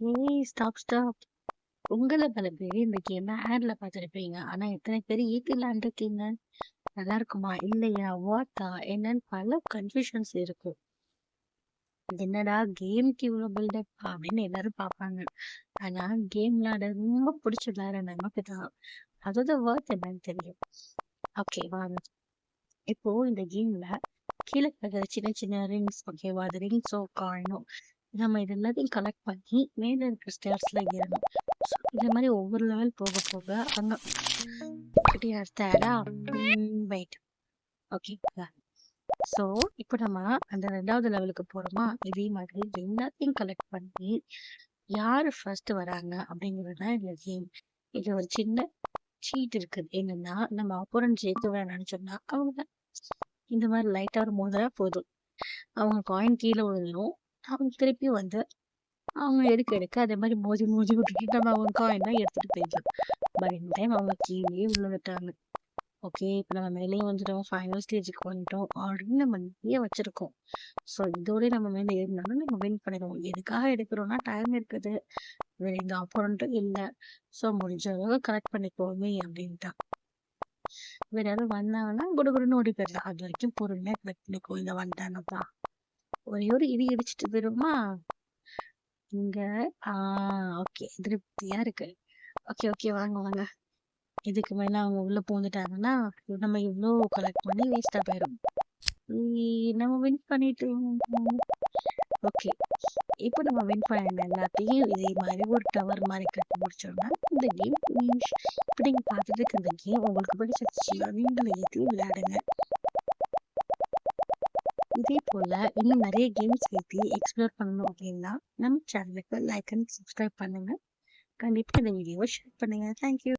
ஏய் stop stop. உங்கள பல பேர் இந்த கேமை ஆட்ல பார்த்துருப்பீங்க. ஆனா எத்தனை பேர் ஏத்தி விளையாண்டுருக்கீங்க? நல்லா இருக்குமா? இல்லையா? வார்த்தா என்னன்னு பல கன்ஃபியூஷன்ஸ் இருக்கு. என்னடா கேம்க்கு இவ்வளோ பில்டப் அப்படின்னு எல்லாரும் பார்ப்பாங்க. ஆனா கேம் விளையாட ரொம்ப புடிச்ச விளையாட நமக்கு தான். அதோட வேர்த் என்னன்னு தெரியும். ஓகே வாங்க. இப்போ இந்த கேம்ல கீழே இருக்கிற சின்ன சின்ன ரிங்ஸ் ஓகேவா? அது ரிங்ஸோ, காயினோ நம்ம இது எல்லாத்தையும் கலெக்ட் பண்ணி மேல இருக்கிற ஸ்டேர்ஸ்ல ஏறணும். ஸோ இந்த ஒவ்வொரு லெவல் போக போக அங்க கிட்டே தேடா வெயிட். ஓகேங்களா? ஸோ இப்போ நம்ம அந்த ரெண்டாவது லெவலுக்கு போகிறோமா இதே மாதிரி எல்லாத்தையும் கலெக்ட் பண்ணி யார் ஃபர்ஸ்ட் வராங்க அப்படிங்கிறது தான் இந்த கேம். இது ஒரு சின்ன சீட் இருக்குது. என்னன்னா நம்ம அப்புறம் ஜெயிக்க வேணாம்னு சொன்னால் அவங்க இந்த மாதிரி லைட்டாக ஒரு மோதுனா போதும். அவங்க காயின் கீழே விழுந்துடும் அவங்க திருப்பி வந்து அவங்க எடுக்க எடுக்க அதே மாதிரி மோதி மோதி விட்டுட்டு நம்ம அவங்க காயின்லாம் எடுத்துட்டு போயிடலாம். பட் இந்த டைம் அவங்க கீழே விழுந்துட்டாங்க. ஓகே இப்ப நம்ம மேலேயும் வந்துட்டோம். ஃபைனல் ஸ்டேஜ்க்கு வந்துட்டோம். அப்படின்னு நம்ம நிறைய வச்சிருக்கோம். ஸோ இதோடயே நம்ம மேல ஏறினாலும் நம்ம வின் பண்ணிடுவோம். எதுக்காக எடுக்கிறோம்னா டைம் இருக்குது. வேற இந்த அப்போனன்ட்டும் இல்ல. ஸோ முடிஞ்ச அளவு கரெக்ட் பண்ணிப்போமே அப்படின்னு வேற யாரும் வந்தாங்கன்னா குடுகுடுன்னு ஓடி போயிடலாம். அது வரைக்கும் பொறுமையாக கரெக்ட் பண்ணிக்கோ. இந்த வந்துட்டாங்கப்பா. ஒரே ஒரு இடி இடிச்சிட்டு போயிருமா இங்க ஆ ஓகே திருப்தியா இருக்கு. ஓகே ஓகே வாங்க வாங்க. இதுக்கு மேல அவங்க உள்ள பூந்துட்டாங்கன்னா நம்ம இவ்வளோ கலெக்ட் பண்ணி வேஸ்ட்டா போயிடும் நம்ம வின் பண்ணிட்டோம். ஓகே. இப்போ நம்ம வின் பண்ண எல்லாத்தையும் இதே மாதிரி ஒரு டவர் மாதிரி கட்டி முடிச்சோம்னா இந்த கேம் ஃபினிஷ். நீங்கள் பார்த்துட்டு இருக்க இந்த கேம் உங்களுக்கு பிடிச்சிருச்சு நீங்களும் எதுவும் விளையாடுங்க. இதே போல இன்னும் நிறைய கேம்ஸ் ஏத்தி எக்ஸ்ப்ளோர் பண்ணணும் அப்படின்னா நம்ம சேனலுக்கு லைக் அண்ட் சப்ஸ்கிரைப் பண்ணுங்க. கண்டிப்பா இந்த வீடியோவை ஷேர் பண்ணுங்க. Thank you.